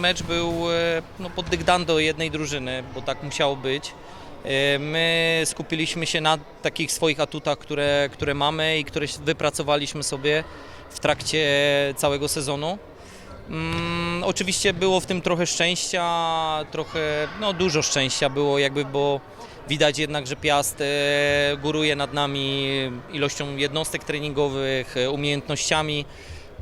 Mecz był e, no, pod dyktando jednej drużyny, bo tak musiało być. E, My skupiliśmy się na takich swoich atutach, które, które mamy i które wypracowaliśmy sobie w trakcie całego sezonu. Mm, oczywiście było w tym trochę szczęścia, trochę, no dużo szczęścia było jakby, bo widać jednak, że Piast e, góruje nad nami ilością jednostek treningowych, umiejętnościami,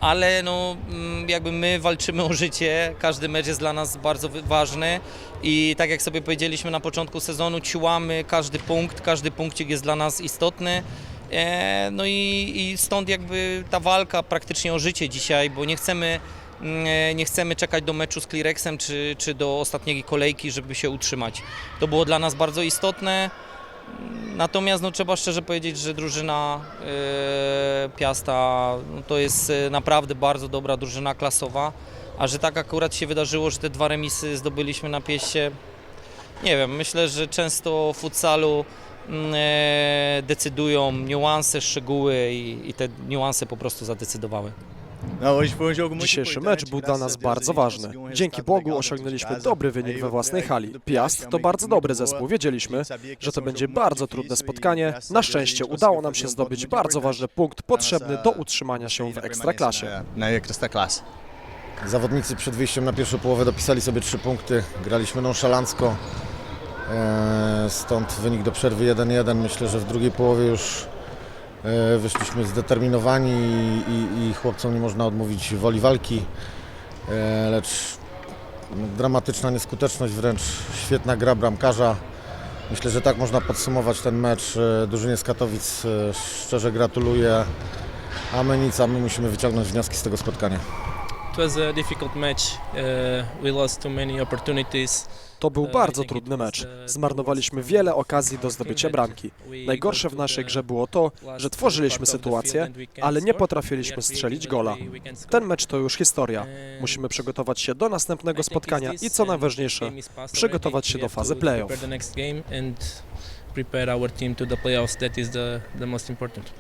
ale no mm, jakby my walczymy o życie, każdy mecz jest dla nas bardzo ważny i tak jak sobie powiedzieliśmy na początku sezonu, ciłamy każdy punkt, każdy punkcik jest dla nas istotny. E, No i, i stąd jakby ta walka praktycznie o życie dzisiaj, bo nie chcemy, mm, nie chcemy czekać do meczu z Clearexem czy, czy do ostatniej kolejki, żeby się utrzymać. To było dla nas bardzo istotne. Natomiast no, trzeba szczerze powiedzieć, że drużyna e, Piasta no, to jest e, naprawdę bardzo dobra drużyna klasowa, a że tak akurat się wydarzyło, że te dwa remisy zdobyliśmy na pieście, nie wiem, myślę, że często w futsalu e, decydują niuanse, szczegóły i, i te niuanse po prostu zadecydowały. Dzisiejszy mecz był dla nas bardzo ważny. Dzięki Bogu osiągnęliśmy dobry wynik we własnej hali. Piast to bardzo dobry zespół. Wiedzieliśmy, że to będzie bardzo trudne spotkanie. Na szczęście udało nam się zdobyć bardzo ważny punkt potrzebny do utrzymania się w ekstraklasie. Na ekstraklasy. Zawodnicy przed wyjściem na pierwszą połowę dopisali sobie trzy punkty. Graliśmy nonszalancko. E, Stąd wynik do przerwy 1-1. Myślę, że w drugiej połowie już e, wyszliśmy zdeterminowani i, i, chłopcom nie można odmówić woli walki. E, Lecz dramatyczna nieskuteczność, wręcz świetna gra bramkarza. Myślę, że tak można podsumować ten mecz. E, Drużynie z Katowic e, szczerze gratuluję. A my nic, a my musimy wyciągnąć wnioski z tego spotkania. It was a difficult match. Uh, we lost too many opportunities. To był bardzo trudny mecz. Zmarnowaliśmy wiele okazji do zdobycia bramki. Najgorsze w naszej grze było to, że tworzyliśmy sytuację, ale nie potrafiliśmy strzelić gola. Ten mecz to już historia. Musimy przygotować się do następnego spotkania i co najważniejsze, przygotować się do fazy playoff. Prepare our team to the playoffs. That is the, the most important.